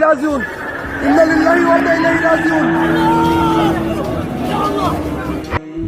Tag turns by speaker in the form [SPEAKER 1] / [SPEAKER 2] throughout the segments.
[SPEAKER 1] راجعون إنا لله وإنا إليه راجعون.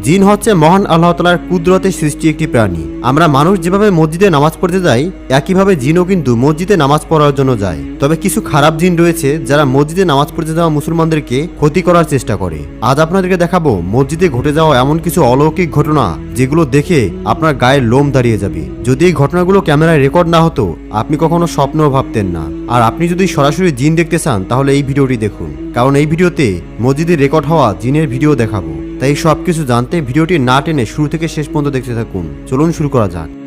[SPEAKER 2] জিন হচ্ছে মহান আল্লাহ তালার কুদরতের সৃষ্টি একটি প্রাণী। আমরা মানুষ যেভাবে মসজিদে নামাজ পড়তে যাই, একইভাবে জিনও কিন্তু মসজিদে নামাজ পড়ার জন্য যায়। তবে কিছু খারাপ জিন রয়েছে যারা মসজিদে নামাজ পড়তে যাওয়া মুসলমানদেরকে ক্ষতি করার চেষ্টা করে। আজ আপনাদেরকে দেখাবো, মসজিদে ঘটে যাওয়া এমন কিছু অলৌকিক ঘটনা যেগুলো দেখে আপনার গায়ের লোম দাঁড়িয়ে যাবে। যদি এই ঘটনাগুলো ক্যামেরায় রেকর্ড না হতো, আপনি কখনো স্বপ্নও ভাবতেন না। আর আপনি যদি সরাসরি জিন দেখতে চান, তাহলে এই ভিডিওটি দেখুন। কারণ এই ভিডিওতে মসজিদে রেকর্ড হওয়া জিনের ভিডিও দেখাবো। তাই সব কিছু জানতে ভিডিওটি না টেনে শুরু থেকে শেষ পর্যন্ত দেখতে থাকুন। চলুন শুরু করা যাক।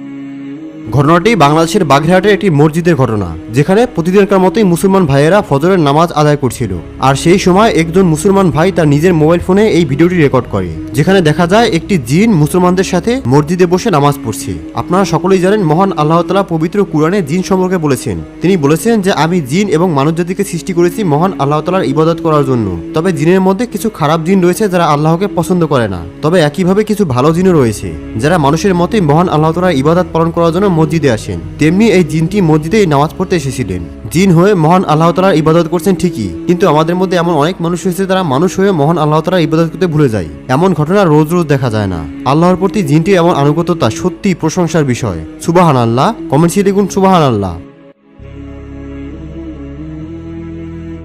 [SPEAKER 2] ঘটনাটি বাংলাদেশের বাগেরহাটের একটি মসজিদের ঘটনা, যেখানে প্রতিদিনকার মতোই মুসলমান ভাইয়েরা ফজরের নামাজ আদায় করছিল। আর সেই সময় একজন মুসলমান ভাই তার নিজের মোবাইল ফোনে এই ভিডিওটি রেকর্ড করে, যেখানে দেখা যায় একটি জিন মুসলমানদের সাথে মসজিদে বসে নামাজ পড়ছে। আপনারা সকলেই জানেন, মহান আল্লাহ তালা পবিত্র কুরআনে জিন সম্পর্কে বলেছেন। তিনি বলেছেন যে, আমি জিন এবং মানব জাতিকে সৃষ্টি করেছি মহান আল্লাহ তালার ইবাদত করার জন্য। তবে জিনের মধ্যে কিছু খারাপ জিন রয়েছে যারা আল্লাহকে পছন্দ করে না। তবে একইভাবে কিছু ভালো জিনও রয়েছে, যারা মানুষের মতোই মহান আল্লাহ তালার ইবাদত পালন করার জন্য মসজিদে আসেন। তেমনি এই জিনটি মসজিদে নামাজ পড়তে এসেছিলেন। জিন হয়ে মহান আল্লাহ তালার ইবাদত করছেন ঠিকই, কিন্তু আমাদের মধ্যে এমন অনেক মানুষ হয়েছে তারা মানুষ হয়ে মহান আল্লাহ তালার ইবাদত করতে ভুলে যায়। এমন ঘটনা রোজ রোজ দেখা যায় না। আল্লাহর প্রতি জিনটির এমন আনুগত্যতা সত্যি প্রশংসার বিষয়। সুবাহান আল্লাহ কমেন্টসে লিখুন সুবাহান আল্লাহ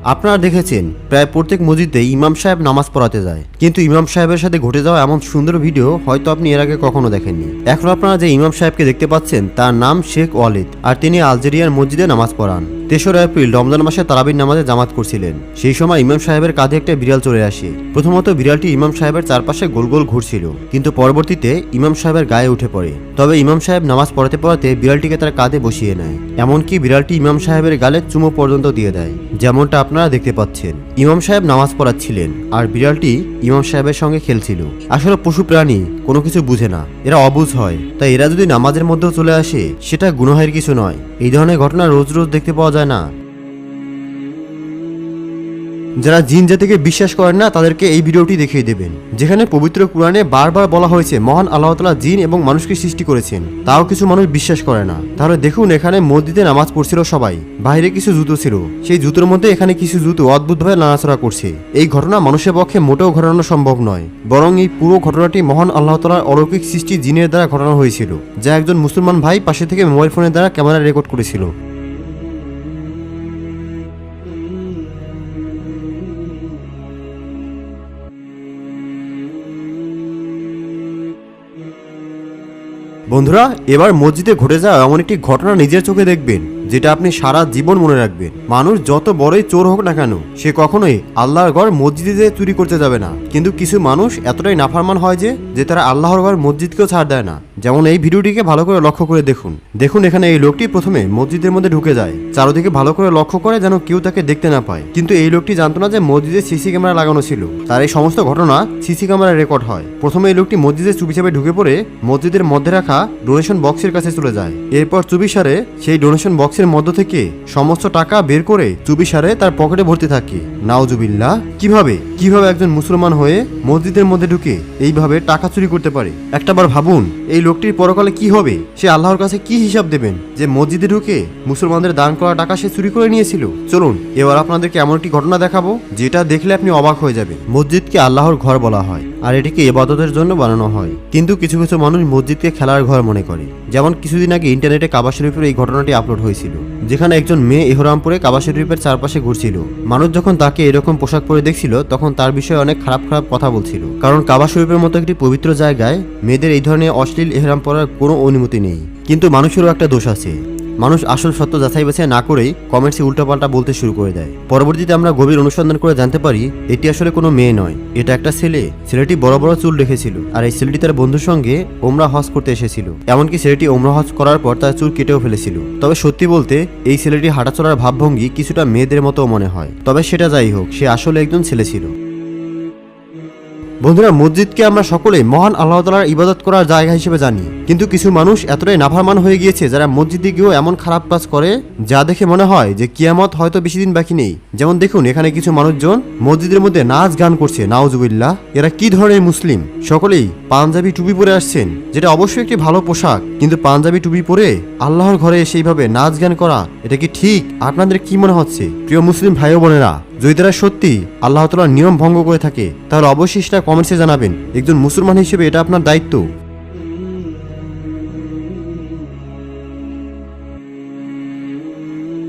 [SPEAKER 2] আপনারা দেখেছেন, প্রায় প্রত্যেক মসজিদে ইমাম সাহেব নামাজ পড়াতে যায়। কিন্তু ইমাম সাহেবের সাথে ঘটে যাওয়া এমন সুন্দর ভিডিও হয়তো আপনি এর আগে কখনো দেখেননি। এখন আপনারা যে ইমাম সাহেবকে দেখতে পাচ্ছেন, তার নাম শেখ ওয়ালিদ, আর তিনি আলজেরিয়ার মসজিদে নামাজ পড়ান। তেসরা এপ্রিল রমজান মাসে তারাবির নামাজে জামাত করছিলেন। সেই সময় ইমাম সাহেবের কাঁধে একটা বিড়াল চলে আসে। প্রথমত বিড়ালটি ইমাম সাহেবের চারপাশে গোল গোল ঘুরছিল। কিন্তু পরবর্তীতে ইমাম সাহেবের গায়ে উঠে পড়ে। তবে ইমাম সাহেব নামাজ পড়াতে পড়াতে বিড়ালটিকে তার কাঁধে বসিয়ে নেয়। এমনকি বিড়ালটি ইমাম সাহেবের গালে চুমো পর্যন্ত দিয়ে দেয়। যেমনটা আপনারা দেখতে পাচ্ছেন। ইমাম সাহেব নামাজ পড়াচ্ছিলেন, আর বিড়ালটি ইমাম সাহেবের সঙ্গে খেলছিল। আসলে পশু প্রাণী, কোনো কিছু বুঝে না। এরা অবুঝ হয়। তাই এরা যদি নামাজের মধ্যেও চলে আসে, সেটা গুনহের কিছু নয়। এই ধরনের ঘটনা রোজ রোজ দেখতে পাওয়া যায়। না। যারা জিন জাতিকে বিশ্বাস করেন না, তাদেরকে এই ভিডিওটি দেখিয়ে দেবেন, যেখানে পবিত্র কোরআনে বারবার বলা হয়েছে, মহান আল্লাহ তালা জিন এবং মানুষকে সৃষ্টি করেছেন। তাও কিছু মানুষ বিশ্বাস করে না। তাহলে দেখুন, এখানে মসজিদে নামাজ পড়ছিল সবাই। বাইরে কিছু জুতো ছিল। সেই জুতোর মধ্যে এখানে কিছু জুতো অদ্ভুতভাবে নাড়াচড়া করছে। এই ঘটনা মানুষের পক্ষে মোটেও ঘটানো সম্ভব নয়। বরং এই পুরো ঘটনাটি মহান আল্লাহ তালার অলৌকিক সৃষ্টি জিনের দ্বারা ঘটানো হয়েছিল, যা একজন মুসলমান ভাই পাশে থেকে মোবাইল ফোনের দ্বারা ক্যামেরা রেকর্ড করেছিল। বন্ধুরা এবার মসজিদে ঘটে যাওয়া এমন একটি ঘটনা নিজের চোখে দেখবেন। যেটা আপনি সারা জীবন মনে রাখবেন। মানুষ যত বড়ই চোর হোক না কেন, সে কখনোই আল্লাহর ঘর মসজিদে চুরি করতে যাবে না। কিন্তু কিছু মানুষ এতটাই নাফারমান হয় যে যে তারা আল্লাহর ঘর মসজিদকেও ছাড় দেয় না। যেমন এই ভিডিওটিকে ভালো করে লক্ষ্য করে দেখুন। দেখুন এখানে এই লোকটি প্রথমে মসজিদের মধ্যে ঢুকে যায়। চারোদিকে ভালো করে লক্ষ্য করে যেন কেউ তাকে দেখতে না পায়। কিন্তু এই লোকটি জানতো না যে মসজিদে সিসি ক্যামেরা লাগানো ছিল। তার এই সমস্ত ঘটনা সিসি ক্যামেরা রেকর্ড হয়। প্রথমে এই লোকটি মসজিদে চুপিচাপে ঢুকে পড়ে মসজিদের মধ্যে রাখা ডোনেশন বক্সের কাছে চলে যায়। এরপর চুবিসারে সেই ডোনেশন বক্সের মধ্য থেকে সমস্ত টাকা বের করে চুবিসারে তার পকেটে ভর্তি থাকে। নাওজুবিল্লাহ কীভাবে? কীভাবে একজন মুসলমান হয়ে মসজিদের মধ্যে ঢুকে এইভাবে টাকা চুরি করতে পারে? একটাবার ভাবুন, এই লোকটির পরকালে কি হবে? সে আল্লাহর কাছে কি হিসাব দেবেন? যে মসজিদে ঢুকে মুসলমানদের দান করা টাকা সে চুরি করে নিয়েছিল। চলুন, এবার আপনাদেরকে এমন একটি ঘটনা দেখাবো, যেটা দেখলে আপনি অবাক হয়ে যাবেন। মসজিদকে আল্লাহর ঘর বলা হয়। আর এটিকে এবাদতের জন্য বানানো হয়। কিন্তু কিছু কিছু মানুষ মসজিদকে খেলার ঘর মনে করে। যেমন কিছুদিন আগে ইন্টারনেটে কাবা শরীফের এই ঘটনাটি আপলোড হয়েছিল। যেখানে একজন মেয়ে এহরামপুরে কাবা শরীফের চারপাশে ঘুরছিল। মানুষ যখন তাকে এরকম পোশাক পরে দেখছিল, তখন তার বিষয়ে অনেক খারাপ খারাপ কথা বলছিল। কারণ কাবা শরীফের মতো একটি পবিত্র জায়গায় মেয়েদের এই ধরনের অশ্লীল এহরাম পরার কোনো অনুমতি নেই। কিন্তু মানুষেরও একটা দোষ আছে। মানুষ আসল সত্য যাচাই বাছাই না করেই কমেন্টসে উল্টোপাল্টা বলতে শুরু করে দেয়। পরবর্তীতে আমরা গভীর অনুসন্ধান করে জানতে পারি, এটি আসলে কোনো মেয়ে নয়, এটা একটা ছেলে। ছেলেটি বড় বড় চুল রেখেছিল আর এই ছেলেটি তার বন্ধুর সঙ্গে ওমরা হজ করতে এসেছিল। এমনকি ছেলেটি ওমরা হজ করার পর তার চুল কেটেও ফেলেছিল। তবে সত্যি বলতে, এই ছেলেটি হাঁটাচলার ভাবভঙ্গি কিছুটা মেয়েদের মতো মনে হয়। তবে সেটা যাই হোক, সে আসলে একজন ছেলে ছিল। বন্ধুরা, মসজিদকে আমরা সকলেই মহান আল্লাহ তালার ইবাদত করার জায়গা হিসেবে জানি। কিন্তু কিছু মানুষ এতটাই নাফারমান হয়ে গিয়েছে যারা মসজিদে গিয়েও এমন খারাপ কাজ করে, যা দেখে মনে হয় যে কিয়ামত হয়তো বেশি দিন বাকি নেই। যেমন দেখুন, এখানে কিছু মানুষজন মসজিদের মধ্যে নাচ গান করছে। নাওজুবিল্লাহ এরা কি ধরনের মুসলিম? সকলেই পাঞ্জাবি টুপি পরে আসছেন, যেটা অবশ্যই একটি ভালো পোশাক। কিন্তু পাঞ্জাবি টুপি পরে আল্লাহর ঘরে সেইভাবে নাচ গান করা, এটা কি ঠিক? আপনাদের কি মনে হচ্ছে? প্রিয় মুসলিম ভাই বোনেরা যদি তারা সত্যি আল্লাহ তালার নিয়ম ভঙ্গ করে থাকে, তাহলে অবশ্যই সেটা কমেন্টসে জানাবেন, একজন মুসলমান হিসেবে এটা আপনার দায়িত্ব।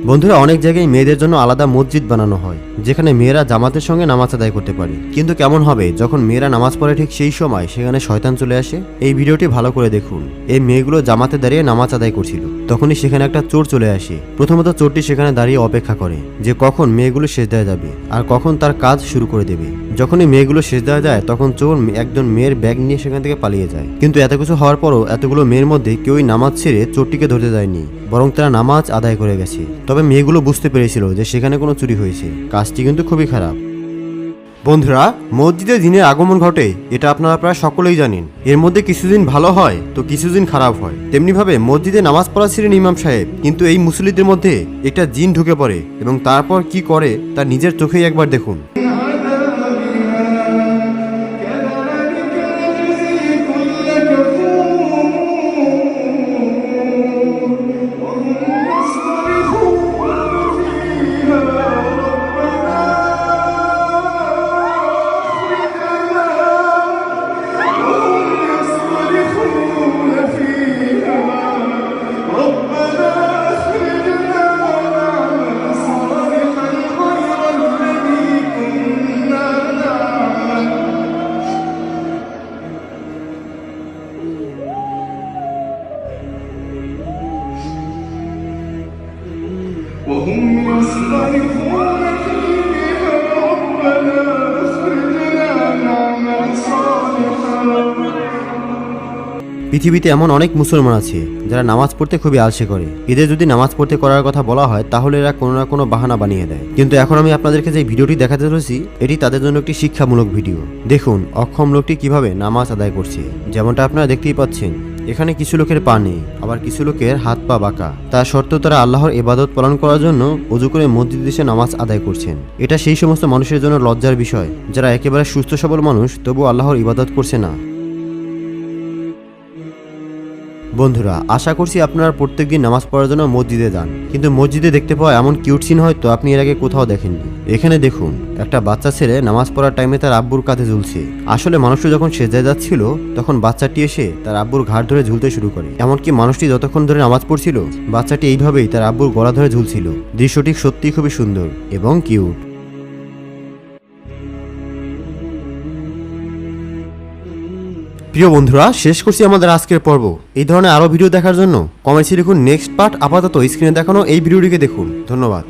[SPEAKER 2] বন্ধুরা, অনেক জায়গায় মেয়েদের জন্য আলাদা মসজিদ বানানো হয়, যেখানে মেয়েরা জামাতের সঙ্গে নামাজ আদায় করতে পারে। কিন্তু কেমন হবে, যখন মেয়েরা নামাজ পড়ে ঠিক সেই সময় সেখানে শয়তান চলে আসে? এই ভিডিওটি ভালো করে দেখুন। এই মেয়েগুলো জামাতে দাঁড়িয়ে নামাজ আদায় করছিল। তখনই সেখানে একটা চোর চলে আসে। প্রথমত চোরটি সেখানে দাঁড়িয়ে অপেক্ষা করে যে কখন মেয়েগুলো শেষ দেওয়া যাবে আর কখন তার কাজ শুরু করে দেবে। যখনই মেয়েগুলো শেষ দেওয়া যায়, তখন চোর একজন মেয়ের ব্যাগ নিয়ে সেখান থেকে পালিয়ে যায়। কিন্তু এত কিছু হওয়ার পরও এতগুলো মেয়ের মধ্যে কেউই নামাজ ছেড়ে চোরটিকে ধরতে যায়নি, বরং তারা নামাজ আদায় করে গেছে। তবে মেয়েগুলো বুঝতে পেরেছিল যে সেখানে কোনো চুরি হয়েছে। কাজটি কিন্তু খুবই খারাপ। বন্ধুরা, মসজিদে দিনের আগমন ঘটে, এটা আপনারা প্রায় সকলেই জানেন। এর মধ্যে কিছুদিন ভালো হয়, তো কিছুদিন খারাপ হয়। তেমনিভাবে মসজিদে নামাজ পড়া ছিলেন ইমাম সাহেব, কিন্তু এই মুসলিদের মধ্যে একটা জিন ঢুকে পড়ে, এবং তারপর কি করে তা নিজের চোখেই একবার দেখুন। পৃথিবীতে এমন অনেক মুসলমান আছে যারা নামাজ পড়তে খুবই আলসে করে। এদের যদি নামাজ পড়তে করার কথা বলা হয়, তাহলে এরা কোনো না কোনো বাহানা বানিয়ে দেয়। কিন্তু এখন আমি আপনাদেরকে যে ভিডিওটি দেখাতে চলেছি, এটি তাদের জন্য একটি শিক্ষামূলক ভিডিও। দেখুন, অক্ষম লোকটি কীভাবে নামাজ আদায় করছে। যেমনটা আপনারা দেখতেই পাচ্ছেন, এখানে কিছু লোকের পা নেই, আবার কিছু লোকের হাত পা বাঁকা। তা সত্ত্বেও তারা আল্লাহর ইবাদত পালন করার জন্য অজু করে মসজিদ এসে নামাজ আদায় করছেন। এটা সেই সমস্ত মানুষের জন্য লজ্জার বিষয়, যারা একেবারে সুস্থ সবল মানুষ তবু আল্লাহর ইবাদত করছে না। বন্ধুরা, আশা করছি আপনারা প্রত্যেকদিন নামাজ পড়ার জন্য মসজিদে যান। কিন্তু মসজিদে দেখতে পাওয়া এমন কিউট সিন হয়তো আপনি এর আগে কোথাও দেখেননি। এখানে দেখুন, একটা বাচ্চা ছেলে নামাজ পড়ার টাইমে তার আব্বুর কাঁধে ঝুলছে। আসলে মানুষটি যখন সেজায় যাচ্ছিল, তখন বাচ্চাটি এসে তার আব্বুর ঘাট ধরে ঝুলতে শুরু করে। এমনকি মানুষটি যতক্ষণ ধরে নামাজ পড়ছিল, বাচ্চাটি এইভাবেই তার আব্বুর গলা ধরে ঝুলছিল। দৃশ্যটি সত্যিই খুবই সুন্দর এবং কিউট প্রিয় বন্ধুরা, শেষ করছি আমাদের আজকের পর্ব। এই ধরনের আরও ভিডিও দেখার জন্য কমেন্টসে লিখুন, নেক্সট পার্ট আপাতত স্ক্রিনে দেখানো এই ভিডিওটিকে দেখুন। ধন্যবাদ।